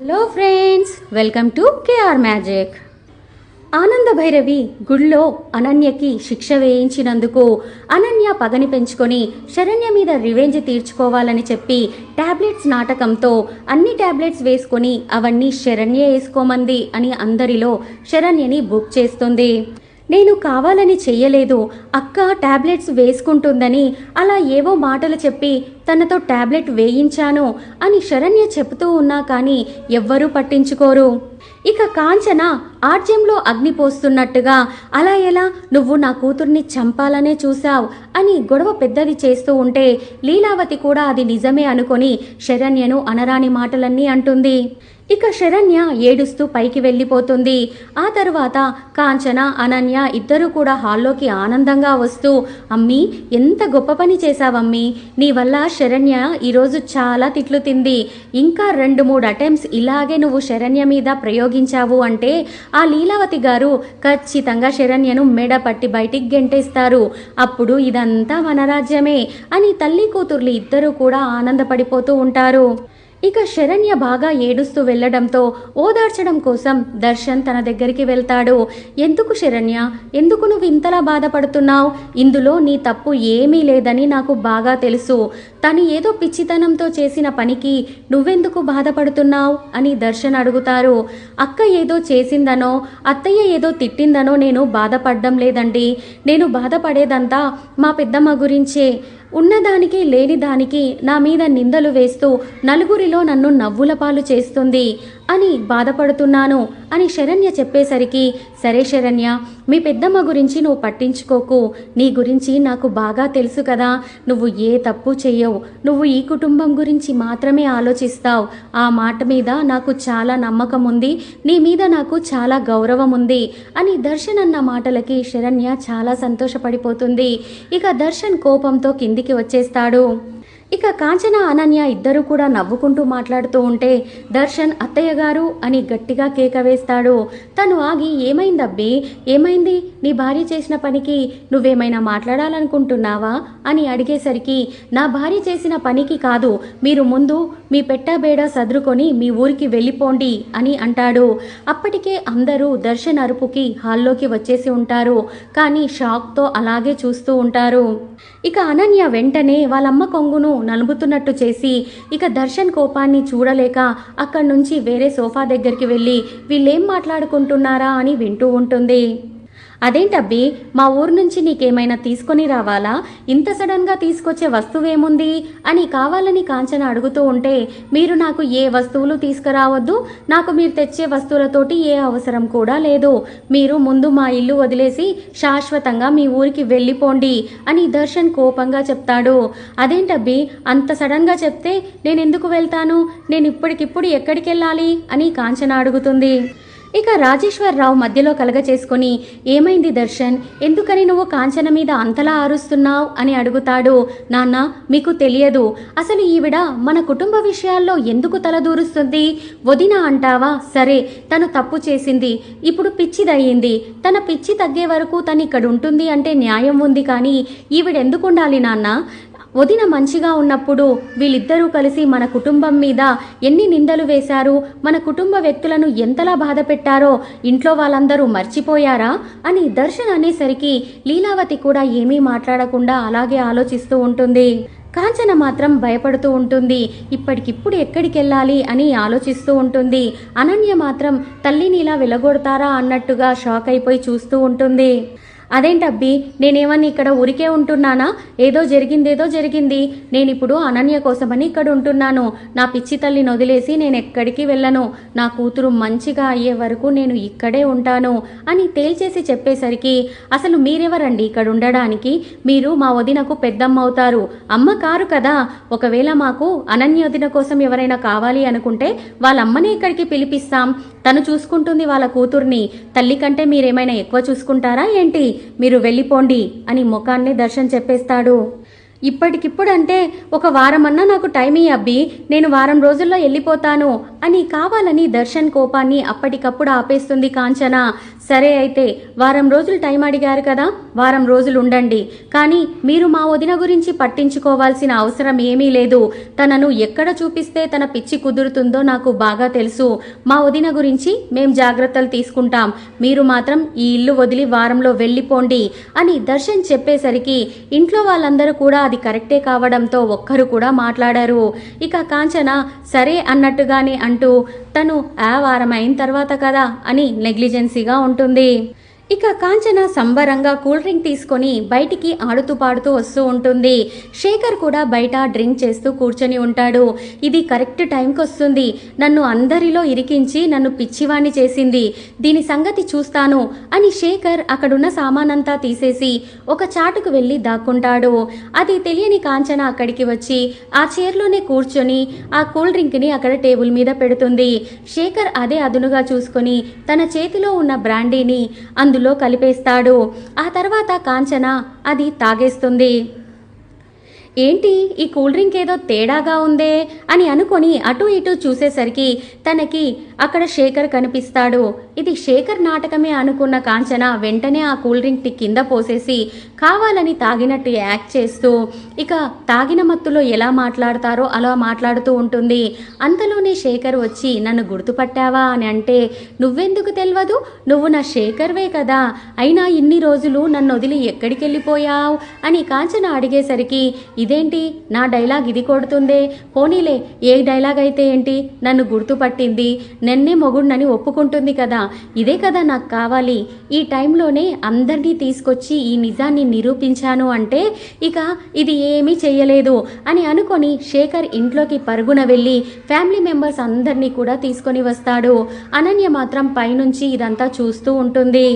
Hello friends welcome to KR magic Ananda Bhairavi గుళ్ళో అనన్యకి శిక్ష వేయించినందుకు అనన్య పగని పెంచుకొని శరణ్య మీద రివెంజ్ తీర్చుకోవాలని చెప్పి టాబ్లెట్స్ నాటకంతో అన్ని టాబ్లెట్స్ వేసుకొని అవన్నీ శరణ్య వేసుకోమంది అని అందరిలో శరణ్యని బుక్ చేస్తుంది. నేను కావాలని చెయ్యలేదు. అక్క టాబ్లెట్స్ వేసుకుంటుందని అలా ఏవో మాటలు చెప్పి తనతో టాబ్లెట్ వేయించాను అని శరణ్య చెబుతూ ఉన్నా కానీ ఎవ్వరూ పట్టించుకోరు. ఇక కాంచన ఆర్జ్యంలో అగ్ని పోస్తున్నట్టుగా అలా ఎలా? నువ్వు నా కూతుర్ని చంపాలనే చూశావు అని గొడవ పెద్దది చేస్తూ ఉంటే లీలావతి కూడా అది నిజమే అనుకొని శరణ్యను అనరాని మాటలన్నీ అంటుంది. ఇక శరణ్య ఏడుస్తూ పైకి వెళ్ళిపోతుంది. ఆ తరువాత కాంచన అనన్య ఇద్దరూ కూడా హాల్లోకి ఆనందంగా వస్తూ అమ్మీ ఎంత గొప్ప పని చేశావమ్మీ. నీ వల్ల శరణ్య ఈరోజు చాలా తిట్లు తింది. ఇంకా రెండు మూడు అటెంప్ట్స్ ఇలాగే నువ్వు శరణ్య మీద ప్రయోగించావు అంటే ఆ లీలావతి గారు ఖచ్చితంగా శరణ్యను మెడ పట్టి బయటికి గెంటేస్తారు. అప్పుడు ఇదంతా వనరాజ్యమే అని తల్లి కూతుర్లు ఇద్దరూ కూడా ఆనందపడిపోతూ ఉంటారు. ఇక శరణ్య బాగా ఏడుస్తూ వెళ్ళడంతో ఓదార్చడం కోసం దర్శన్ తన దగ్గరికి వెళ్తాడు. ఎందుకు శరణ్య? ఎందుకు నువ్వు ఇంతలా బాధపడుతున్నావు? ఇందులో నీ తప్పు ఏమీ లేదని నాకు బాగా తెలుసు. తను ఏదో పిచ్చితనంతో చేసిన పనికి నువ్వెందుకు బాధపడుతున్నావు? అని దర్శన్ అడుగుతారు. అక్క ఏదో చేసిందనో అత్తయ్య ఏదో తిట్టిందనో నేను బాధపడడం లేదండి. నేను బాధపడేదంతా మా పెద్దమ్మ గురించే. ఉన్నదానికి లేని దానికి నా మీద నిందలు వేస్తూ నలుగురిలో నన్ను నవ్వుల పాలు చేస్తుంది. అని బాధపడుతున్నాను అని శరణ్య చెప్పేసరికి సరే శరణ్య మీ పెద్దమ్మ గురించి నువ్వు పట్టించుకోకు. నీ గురించి నాకు బాగా తెలుసు కదా. నువ్వు ఏ తప్పు చెయ్యవు. నువ్వు ఈ కుటుంబం గురించి మాత్రమే ఆలోచిస్తావు. ఆ మాట మీద నాకు చాలా నమ్మకం ఉంది. నీ మీద నాకు చాలా గౌరవం ఉంది అని దర్శన్ అన్న మాటలకి శరణ్య చాలా సంతోషపడిపోతుంది. ఇక దర్శన్ కోపంతో కిందికి వచ్చేస్తాడు. ఇక కాంచన అనన్య ఇద్దరు కూడా నవ్వుకుంటూ మాట్లాడుతూ ఉంటే దర్శన్ అత్తయ్య గారు అని గట్టిగా కేక వేస్తాడు. తను ఆగి ఏమైందబ్బి ఏమైంది? నీ భార్య చేసిన పనికి నువ్వేమైనా మాట్లాడాలనుకుంటున్నావా? అని అడిగేసరికి నా భార్య చేసిన పనికి కాదు. మీరు ముందు మీ పెట్టబేడ సదురుకొని మీ ఊరికి వెళ్ళిపోండి అని అంటాడు. అప్పటికే అందరూ దర్శన్ అరుపుకి హాల్లోకి వచ్చేసి ఉంటారు. కానీ షాక్తో అలాగే చూస్తూ ఉంటారు. ఇక అనన్య వెంటనే వాళ్ళమ్మ కొంగును నలుపుతున్నట్టు చేసి ఇక దర్శన్ కోపాన్ని చూడలేక అక్కడి నుంచి వేరే సోఫా దగ్గరికి వెళ్ళి వీళ్ళేం మాట్లాడుకుంటున్నారా అని వింటూ ఉంటుంది. అదేంటబ్బి? మా ఊరు నుంచి నీకేమైనా తీసుకొని రావాలా? ఇంత సడన్గా తీసుకొచ్చే వస్తువేముంది? అని కావాలని కాంచన అడుగుతూ ఉంటే మీరు నాకు ఏ వస్తువులు తీసుకురావద్దు? నాకు మీరు తెచ్చే వస్తువులతోటి ఏ అవసరం కూడా లేదు. మీరు ముందు మా ఇల్లు వదిలేసి శాశ్వతంగా మీ ఊరికి వెళ్ళిపోండి అని దర్శన్ కోపంగా చెప్తాడు. అదేంటబ్బి? అంత సడన్గా చెప్తే నేను ఎందుకు వెళ్తాను? నేను ఇప్పటికిప్పుడు ఎక్కడికి వెళ్ళాలి అని కాంచన అడుగుతుంది. ఇక రాజేశ్వరరావు మధ్యలో కలగచేసుకుని ఏమైంది దర్శన్? ఎందుకని నువ్వు కాంచన మీద అంతలా ఆరుస్తున్నావు అని అడుగుతాడు. నాన్న మీకు తెలియదు. అసలు ఈవిడ మన కుటుంబ విషయాల్లో ఎందుకు తలదూరుస్తుంది వదిన అంటావా? సరే తను తప్పు చేసింది. ఇప్పుడు పిచ్చిదయ్యింది. తన పిచ్చి తగ్గే వరకు తను ఇక్కడ ఉంటుంది అంటే న్యాయం ఉంది కానీ ఈవిడెందుకు ఉండాలి నాన్న? వదిన మంచిగా ఉన్నప్పుడు వీళ్ళిద్దరూ కలిసి మన కుటుంబం మీద ఎన్ని నిందలు వేశారు మన కుటుంబ వ్యక్తులను ఎంతలా బాధ పెట్టారో ఇంట్లో వాళ్ళందరూ మర్చిపోయారా అని దర్శన్ అనేసరికి లీలావతి కూడా ఏమీ మాట్లాడకుండా అలాగే ఆలోచిస్తూ ఉంటుంది. కాంచన మాత్రం భయపడుతూ ఉంటుంది. ఇప్పటికిప్పుడు ఎక్కడికి వెళ్ళాలి అని ఆలోచిస్తూ ఉంటుంది. అనన్య మాత్రం తల్లిని ఇలా వెలగొడతారా అన్నట్టుగా షాక్ అయిపోయి చూస్తూ ఉంటుంది. అదేంటబ్బి నేనేమని ఇక్కడ ఊరికే ఉంటున్నానా? ఏదో జరిగిందేదో జరిగింది. నేను ఇప్పుడు అనన్య కోసమని ఇక్కడ ఉంటున్నాను. నా పిచ్చి తల్లిని వదిలేసి నేను ఎక్కడికి వెళ్ళను. నా కూతురు మంచిగా అయ్యే వరకు నేను ఇక్కడే ఉంటాను అని తేల్చేసి చెప్పేసరికి అసలు మీరెవరండి ఇక్కడ ఉండడానికి? మీరు మా వదినకు పెద్దమ్మ అవుతారు అమ్మ కారు కదా. ఒకవేళ మాకు అనన్య వదిన కోసం ఎవరైనా కావాలి అనుకుంటే వాళ్ళ అమ్మని ఇక్కడికి పిలిపిస్తాం. తను చూసుకుంటుంది వాళ్ళ కూతుర్ని తల్లి కంటే మీరేమైనా ఎక్కువ చూసుకుంటారా ఏంటి? మీరు వెళ్ళిపోండి అని ముఖాన్ని దర్శన్ చెప్పేస్తాడు. ఇప్పటికిప్పుడు అంటే ఒక వారమన్నా నాకు టైం ఇయ్యబ్బి నేను వారం రోజుల్లో వెళ్ళిపోతాను అని కావాలని దర్శన్ కోపాన్ని అప్పటికప్పుడు ఆపేస్తుంది కాంచన. సరే అయితే వారం రోజులు టైం అడిగారు కదా వారం రోజులు ఉండండి. కానీ మీరు మా వదిన గురించి పట్టించుకోవాల్సిన అవసరం ఏమీ లేదు. తనను ఎక్కడ చూపిస్తే తన పిచ్చి కుదురుతుందో నాకు బాగా తెలుసు. మా వదిన గురించి మేం జాగ్రత్తలు తీసుకుంటాం. మీరు మాత్రం ఈ ఇల్లు వదిలి వారంలో వెళ్ళిపోండి అని దర్శన్ చెప్పేసరికి ఇంట్లో వాళ్ళందరూ కూడా అది కరెక్టే కావడంతో ఒక్కరు కూడా మాట్లాడారు. ఇక కాంచన సరే అన్నట్టుగానే అంటూ తను ఆ వారం అయిన తర్వాత కదా అని నెగ్లిజెన్సీగా ఉంటుంది. ఇక కాంచన సంబరంగా కూల్ డ్రింక్ తీసుకొని బయటికి ఆడుతూ పాడుతూ వస్తూ ఉంటుంది. శేఖర్ కూడా బయట డ్రింక్ చేస్తూ కూర్చొని ఉంటాడు. ఇది కరెక్ట్ టైంకి వస్తుంది. నన్ను అందరిలో ఇరికించి నన్ను పిచ్చివాణ్ణి చేసింది. దీని సంగతి చూస్తాను అని శేఖర్ అక్కడున్న సామానంతా తీసేసి ఒక చాటుకు వెళ్ళి దాక్కుంటాడు. అది తెలియని కాంచన అక్కడికి వచ్చి ఆ చైర్లోనే కూర్చొని ఆ కూల్ డ్రింక్ని అక్కడ టేబుల్ మీద పెడుతుంది. శేఖర్ అదే అదునుగా చూసుకొని తన చేతిలో ఉన్న బ్రాండీని అందులో కలిపేస్తాడు. ఆ తర్వాత కాంచన అది తాగేస్తుంది. ఏంటి ఈ కూల్ డ్రింక్ ఏదో తేడాగా ఉందే అని అనుకొని అటు ఇటు చూసేసరికి తనకి అక్కడ శేఖర్ కనిపిస్తాడు. ఇది శేఖర్ నాటకమే అనుకున్న కాంచన వెంటనే ఆ కూల్ డ్రింక్ని కింద పోసేసి కావాలని తాగినట్టు యాక్ట్ చేస్తూ ఇక తాగిన మత్తులో ఎలా మాట్లాడతారో అలా మాట్లాడుతూ ఉంటుంది. అంతలోనే శేఖర్ వచ్చి నన్ను గుర్తుపట్టావా అని అంటే నువ్వెందుకు తెలియదు నువ్వు నా శేఖర్వే కదా. అయినా ఇన్ని రోజులు నన్ను వదిలి ఎక్కడికి వెళ్ళిపోయావు అని కాంచన అడిగేసరికి ఇదేంటి? నా డైలాగ్ ఇది కొడుతుందే. పోనీలే ఏ డైలాగ్ అయితే ఏంటి? నన్ను గుర్తుపట్టింది నన్నే మొగుడినని ఒప్పుకుంటుంది కదా. ఇదే కదా నాకు కావాలి. ఈ టైంలోనే అందరినీ తీసుకొచ్చి ఈ నిజాన్ని నిరూపించాను అంటే ఇక ఇది ఏమీ చేయలేదు అని అనుకొని శేఖర్ ఇంట్లోకి పరుగున వెళ్ళి ఫ్యామిలీ మెంబర్స్ అందరినీ కూడా తీసుకొని వస్తాడు. అనన్య మాత్రం పైనుంచి ఇదంతా చూస్తూ ఉంటుంది.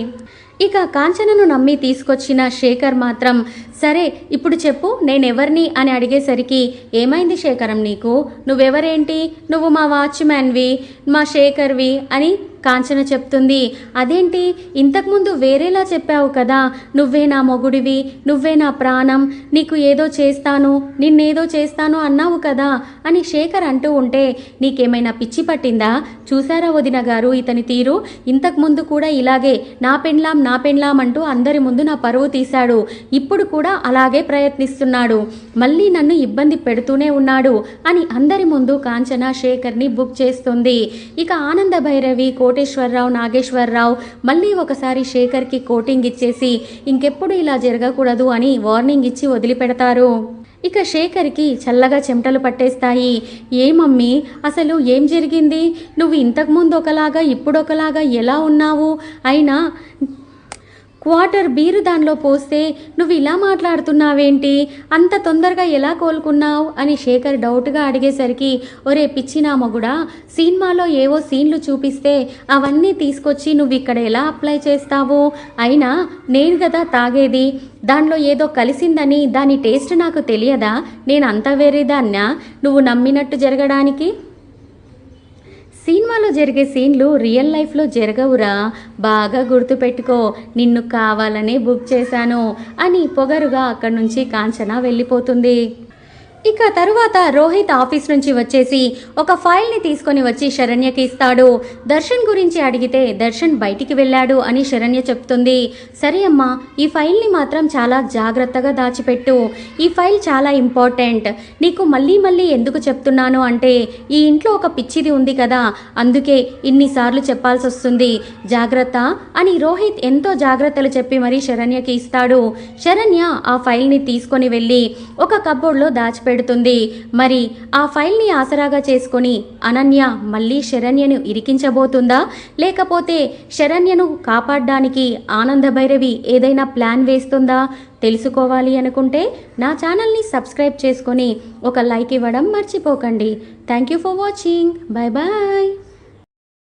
ఇక కాంచనను నమ్మి తీసుకొచ్చిన శేఖర్ మాత్రం సరే ఇప్పుడు చెప్పు నేనెవర్ని? అని అడిగేసరికి ఏమైంది శేఖరం నీకు? నువ్వెవరేంటి? నువ్వు మా వాచ్మ్యాన్వి మా శేఖర్వి అని కాంచన చెప్తుంది. అదేంటి? ఇంతకుముందు వేరేలా చెప్పావు కదా. నువ్వే నా మొగుడివి. నువ్వే నా ప్రాణం. నీకు ఏదో చేస్తాను. నిన్నేదో చేస్తాను అన్నావు కదా అని శేఖర్ అంటూ ఉంటే నీకేమైనా పిచ్చి పట్టిందా? చూసారా వదిన గారు ఇతని తీరు? ఇంతకుముందు కూడా ఇలాగే నా పెండ్లాం నా పెండ్లాం అంటూ అందరి ముందు నా పరువు తీశాడు. ఇప్పుడు కూడా అలాగే ప్రయత్నిస్తున్నాడు. మళ్ళీ నన్ను ఇబ్బంది పెడుతూనే ఉన్నాడు అని అందరి ముందు కాంచన శేఖర్ని బుక్ చేస్తుంది. ఇక ఆనంద భైరవి కోటేశ్వరరావు నాగేశ్వరరావు మళ్ళీ ఒకసారి శేఖర్కి కోటింగ్ ఇచ్చేసి ఇంకెప్పుడు ఇలా జరగకూడదు అని వార్నింగ్ ఇచ్చి వదిలిపెడతారు. ఇక శేఖర్కి చల్లగా చెమటలు పట్టేస్తాయి. ఏ మమ్మీ అసలు ఏం జరిగింది? నువ్వు ఇంతకుముందు ఒకలాగా ఇప్పుడు ఒకలాగా ఎలా ఉన్నావు? అయినా క్వార్టర్ బీరు దానిలో పోస్తే నువ్వు ఇలా మాట్లాడుతున్నావేంటి? అంత తొందరగా ఎలా కోలుకున్నావు? అని శేఖర్ డౌట్గా అడిగేసరికి ఒరే పిచ్చినా మొగుడా సినిమాలో ఏవో సీన్లు చూపిస్తే అవన్నీ తీసుకొచ్చి నువ్వు ఇక్కడ ఎలా అప్లై చేస్తావు? అయినా నేను కదా తాగేది. దానిలో ఏదో కలిసిందని దాని టేస్ట్ నాకు తెలియదా? నేను అంత వేరేదాన్నా నువ్వు నమ్మినట్టు జరగడానికి? సినిమాలో జరిగే సీన్లు రియల్ లైఫ్లో జరగవురా. బాగా గుర్తుపెట్టుకో. నిన్ను కావాలనే బుక్ చేశాను అని పొగరుగా అక్కడి నుంచి కాంచన వెళ్ళిపోతుంది. ఇక తరువాత రోహిత్ ఆఫీస్ నుంచి వచ్చేసి ఒక ఫైల్ని తీసుకొని వచ్చి శరణ్యకి ఇస్తాడు. దర్శన్ గురించి అడిగితే దర్శన్ బయటికి వెళ్ళాడు అని శరణ్య చెప్తుంది. సరే అమ్మా ఈ ఫైల్ని మాత్రం చాలా జాగ్రత్తగా దాచిపెట్టు. ఈ ఫైల్ చాలా ఇంపార్టెంట్. నీకు మళ్ళీ మళ్ళీ ఎందుకు చెప్తున్నాను అంటే ఈ ఇంట్లో ఒక పిచ్చిది ఉంది కదా అందుకే ఇన్నిసార్లు చెప్పాల్సి వస్తుంది. జాగ్రత్త అని రోహిత్ ఎంతో జాగ్రత్తలు చెప్పి మరీ శరణ్యకి ఇస్తాడు. శరణ్య ఆ ఫైల్ని తీసుకొని వెళ్ళి ఒక కబ్బోర్డ్లో పెడుతుంది. మరి ఆ ఫైల్ని ఆసరాగా చేసుకొని అనన్య మళ్ళీ శరణ్యను ఇరికించబోతుందా? లేకపోతే శరణ్యను కాపాడడానికి ఆనంద భైరవి ఏదైనా ప్లాన్ వేస్తుందా? తెలుసుకోవాలి అనుకుంటే నా ఛానల్ని సబ్స్క్రైబ్ చేసుకొని ఒక లైక్ ఇవ్వడం మర్చిపోకండి. Thank you for watching. Bye bye